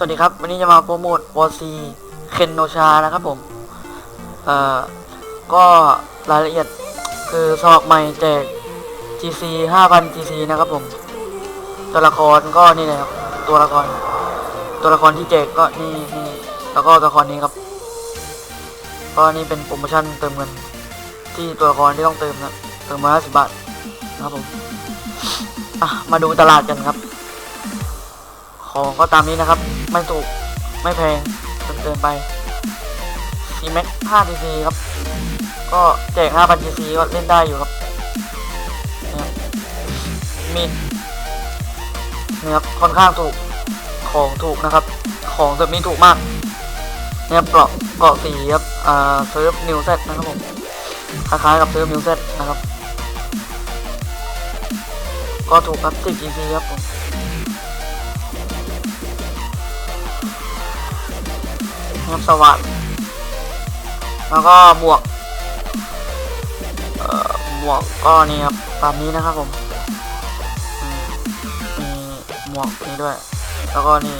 สวัสดีครับ วันนี้จะมาโปรโมทวอซีเคนโนชานะครับผม เอ่อ ก็รายละเอียดคือสมัครใหม่แจก GC 5,000 GC นะครับผม ตัวละครก็นี่เลยครับ ตัวละคร ตัวละครที่แจกก็นี่นี่แล้วก็ตัวละครนี้ครับ ก็นี่เป็นโปรโมชั่นเติมเงิน ที่ตัวละครที่ต้องเติมนะ เติมมา50บาทนะครับผม อะ มาดูตลาดกันครับ ของก็ตามนี้นะครับ ไม่ถูกไม่แพงจนเกินไป c m a x 5 cc ครับ ก็แจก5,000 cc ก็เล่นได้อยู่ครับเนี่ยมีนี่ครับค่อนข้างถูกของถูกนะครับ ของแบบนี้ถูกมากเนี่ยเกาะเกาะสีครับอ่าเซิร์ฟนิวเซตนะครับผมคล้ายๆกับเซิร์ฟนิวเซตนะครับ ก็ถูกครับ10 cc ครับผม ครับสวัสดแล้วก็หมวก เอ่อหมวกก็นี่ครับตามนี้นะครับผมมีหมวกนี้ด้วย แล้วก็นี่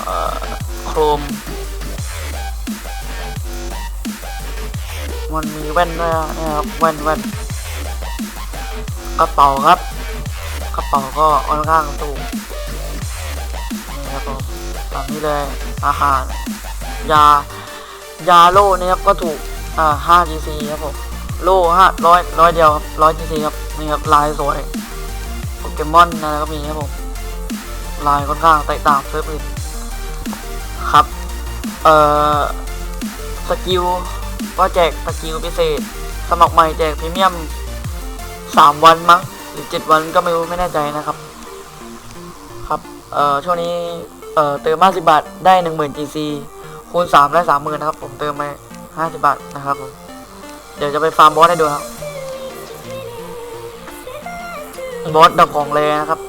เอ่อโครมมันมีแว่นด้วยอะครับแว่นแว่นกระเป๋าครับกระเป๋าก็ค่อนข้างสูงนี่ครับผม นี้เลยอาหาร ยา ยาโล่นี่ครับก็ถูก อ่า5 GC ครับผม โล่ห้าร้อยร้อยเดียวครับร้อย GC ครับ นี่ครับลายสวย โปเกมอนนะก็มีครับผม ลายค่อนข้างแตกต่างเซิร์ฟอื่นครับ เอ่อ สกิล ก็แจกสกิลพิเศษ สมัครใหม่แจกพรีเมียม3วันมั้งหรือ7วันก็ไม่รู้ไม่แน่ใจนะครับ ครับ เอ่อ ช่วงนี้ เอ่อเติม50บาทได้ 10,000 GC คูณ3ได้30,000นะครับ ผมเติมไป50บาทนะครับผมเดี๋ยวจะไปฟาร์มบอสให้ดูครับบอสดับของเลยนะครับ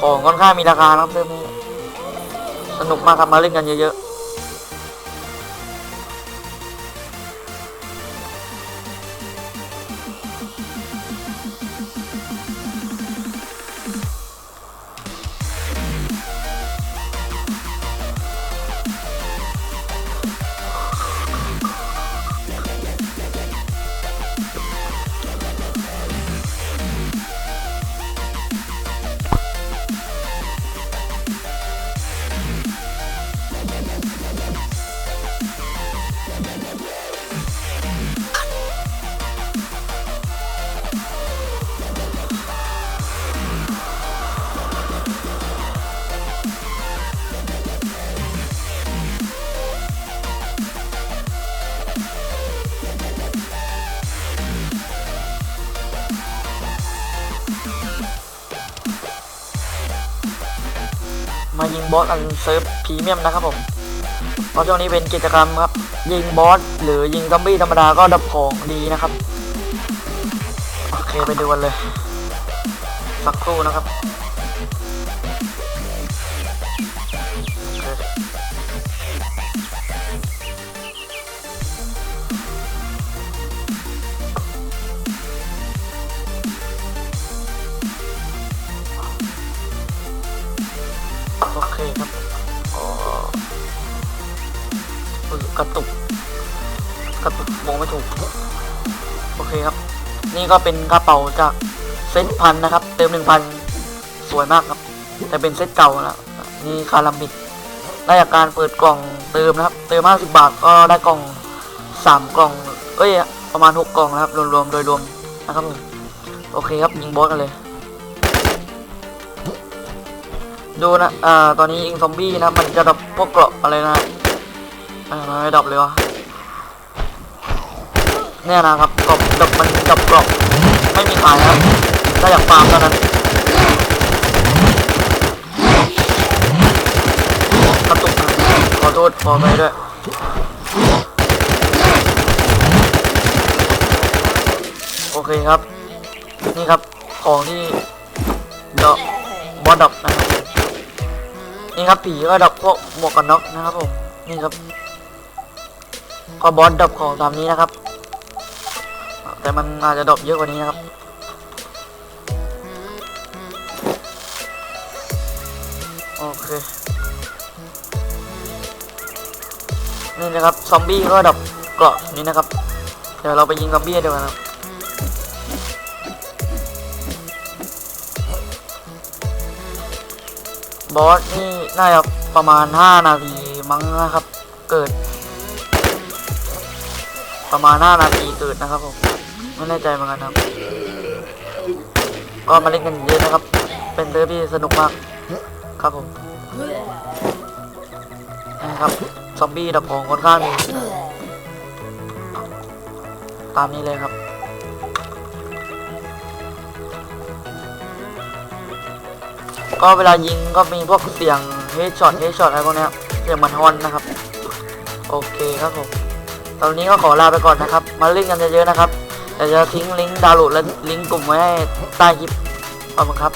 ของค่อนข้างมีราคาครับเรื่องนี้สนุกมากครับมาเล่นกันเยอะๆ มายิงบอสอันเซิร์ฟพรีเมียมนะครับผมเพราะช่วงนี้เป็นกิจกรรมครับ ยิงบอสหรือยิงซอมบี้ธรรมดาก็ดับของดีนะครับ โอเคไปดูกันเลย สักครู่นะครับ กระตุก กระตุกมองไม่ถูก โอเคครับ นี่ก็เป็นกระเป๋าจากเซตพันนะครับ เติมหนึ่งพันสวยมากครับ แต่เป็นเซตเก่าแล้วนี่คารามิดได้จากการเปิดกล่องเติมนะครับ เติม50บาทก็ได้กล่อง3กล่องเอ้ยประมาณ6กล่องนะครับรวมๆโดยรวมนะครับผมโอเคครับยิงบอสกันเลย ดูนะอ่าตอนนี้ยิงซอมบี้นะมันจะดับพวกเกราะอะไรนะ อ่ามันไม่ดับเลยวะเนี่ยนะครับกรอบดับมันดับกรอบไม่มีขายครับถ้าอยากฟาร์มเท่านั้นกระตุกขอโทษขอไปด้วยโอเคครับ นี่ครับของที่ดอกบอสดับนะครับนี่ครับผีก็ดับพวกหมวกกันน็อกนะครับผมนี่ครับ ก็บอสดับของตามนี้นะครับ แต่มันอาจจะดรอปเยอะกว่านี้นะครับ โอเค นี่นะครับ ซอมบี้ก็ดับเกราะนี่นะครับ เดี๋ยวเราไปยิงซอมบี้เดียวกันครับบอสนี่น่าจะประมาณ 5 นาทีมั้งนะครับ เกิด ประมาณ5นาทีเกิดนะครับผมไม่แน่ใจเหมือนกันครับก็มาเล่นกันเยอะนะครับ เป็นเรื่องที่สนุกมากครับผมนะครับซอมบี้ดับของค่อนข้างดีตามนี้เลยครับก็เวลายิงก็มีพวกเสียงเฮดช็อตเฮดช็อตอะไรพวกนี้เสียงเหมันฮอนนะครับ โอเคครับผม ตอนนี้ก็ขอลาไปก่อนนะครับ มาเล่นกันเยอะๆนะครับเดี๋ยวจะทิ้งลิงก์ดาวน์โหลดและลิงก์กลุ่มไว้ให้ใต้คลิปขอบคุณครับ